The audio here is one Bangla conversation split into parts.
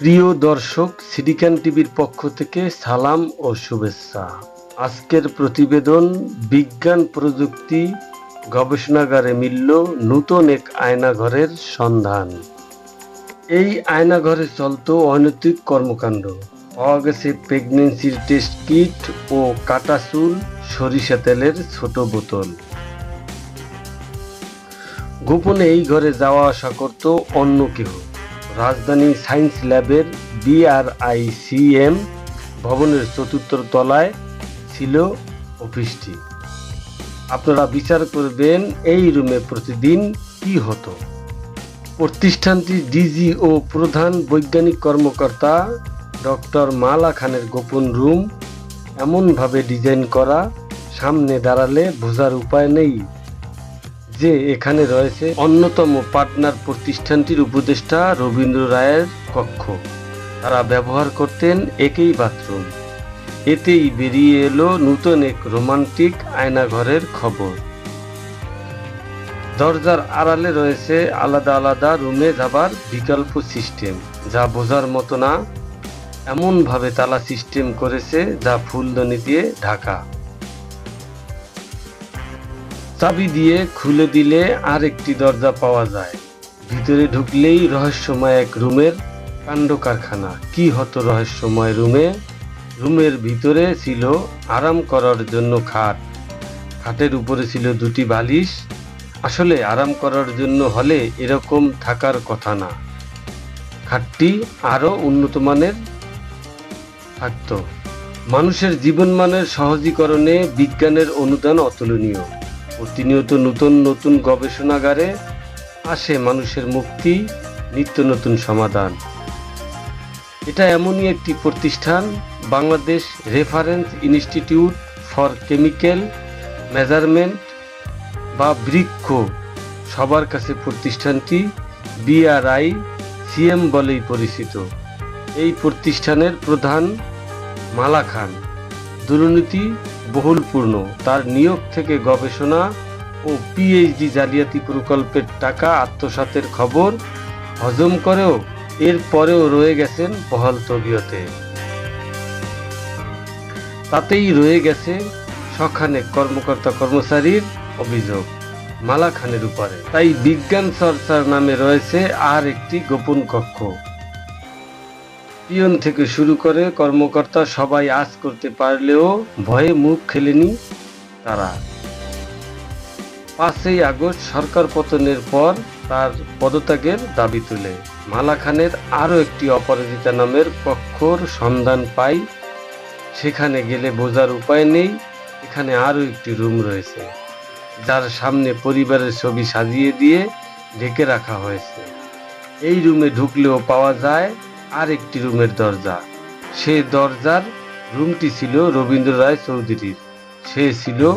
প্রিয় দর্শক সিডিক্যান টিভির পক্ষ থেকে সালাম ও শুভেচ্ছা। আজকের প্রতিবেদন বিজ্ঞান প্রযুক্তি গবেষণাগারে মিলল নূতন এক আয়নাঘরের সন্ধান। এই আয়নাঘরে চলত অনৈতিক কর্মকাণ্ড। পাওয়া গেছে প্রেগনেন্সির টেস্ট কিট ও কাটা চুল, সরিষা তেলের ছোট বোতল। গোপনে এই ঘরে যাওয়া আসা করত অন্য কেউ। রাজধানী সায়েন্স ল্যাবের বিআরআইসিএম ভবনের চতুর্থ তলায় ছিল অফিসটি। আপনারা বিচার করবেন এই রুমে প্রতিদিন কি হতো। প্রতিষ্ঠানটির ডিজি ও প্রধান বৈজ্ঞানিক কর্মকর্তা ডক্টর মালা খানের গোপন রুম এমনভাবে ডিজাইন করা সামনে দাঁড়ালে বোঝার উপায় নেই। যে এখানে রয়েছে অন্যতম পার্টনার প্রতিষ্ঠানটির উপদেষ্টা রবীন্দ্র রায়ের কক্ষ। তারা ব্যবহার করতেন একই বাথরুম। এতেই বেরিয়ে এলো নূতন এক রোমান্টিক আয়নাঘরের খবর। দরজার আড়ালে রয়েছে আলাদা আলাদা রুমে যাবার বিকল্প সিস্টেম, যা বোঝার মতো না। এমনভাবে তালা সিস্টেম করেছে যা ফুলদানি দিয়ে ঢাকা। চাবি দিয়ে খুলে দিলে আর একটি দরজা পাওয়া যায়। ভিতরে ঢুকলেই রহস্যময় এক রুমের কাণ্ড কারখানা। কি হতো রহস্যময় রুমে? রুমের ভিতরে ছিল আরাম করার জন্য খাট। খাটের উপরে ছিল দুটি বালিশ। আসলে আরাম করার জন্য হলে এরকম থাকার কথা না। খাটটি আরও উন্নত মানের থাকতো। মানুষের জীবনমানের সহজীকরণে বিজ্ঞানের অনুদান অতুলনীয়। প্রতিনিয়ত নতুন নতুন গবেষণাগারে আসে মানুষের মুক্তি, নিত্য নতুন সমাধান। এটা এমনই একটি প্রতিষ্ঠান, Bangladesh reference institute for chemical measurement বা বৃক্ষ। সবার কাছে প্রতিষ্ঠানটি বিআরআই সিএম বলেই পরিচিত। এই প্রতিষ্ঠানের প্রধান মালা খান দুর্নীতি বহুলপূর্ণ। তার নিয়োগ থেকে গবেষণা ও পিএইচডি জালিয়াতি প্রকল্পের টাকা আত্মসাতের খবর হজম করেও এর পরেও রয়ে গেছেন বহাল তবিয়তে। তাতেই রয়ে গেছে সখানে কর্মকর্তা কর্মচারীর অভিযোগ মালা খানের উপরে। তাই বিজ্ঞান চর্চার নামে রয়েছে আর একটি গোপন কক্ষ। পিয়ন থেকে শুরু করে কর্মকর্তা সবাই আজ করতে পারলেও ভয়ে মুখ খেলেনি তারা। পাঁচই আগস্ট সরকার পতনের পর তার পদত্যাগের দাবি তুলে। মালা খানের আরও একটি অপরাজিতা নামের কক্ষর সন্ধান পাই। সেখানে গেলে বোঝার উপায় নেই, এখানে আরও একটি রুম রয়েছে, যার সামনে পরিবারের ছবি সাজিয়ে দিয়ে ঢেকে রাখা হয়েছে। এই রুমে ঢুকলেও পাওয়া যায় আর একটি রুমের দরজা। সে দরজার রুমটি ছিল রবীন্দ্র রায় চৌধুরীর। সে ছিল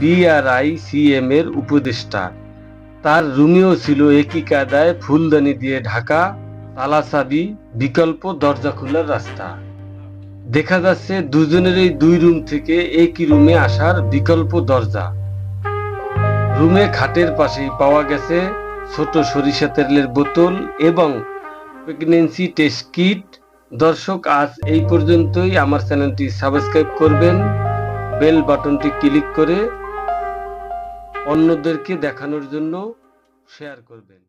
বিআরআই সিএম এর উপদেষ্টা। তার রুমেও ছিল একই কায়দায় ফুলদানি দিয়ে ঢাকা তালা চাবি বিকল্প দরজা খোলার রাস্তা। দেখা যাচ্ছে দুজনেরই দুই রুম থেকে একই রুমে আসার বিকল্প দরজা। রুমে খাটের পাশেই পাওয়া গেছে ছোট সরিষা তেলের বোতল এবং প্রেগনেন্সি টেস্ট কিট দর্শক, আজ এই পর্যন্তই। আমার চ্যানেলটি সাবস্ক্রাইব করবেন। বেল বাটনটি ক্লিক করে অন্যদেরকে দেখানোর জন্য শেয়ার করবেন।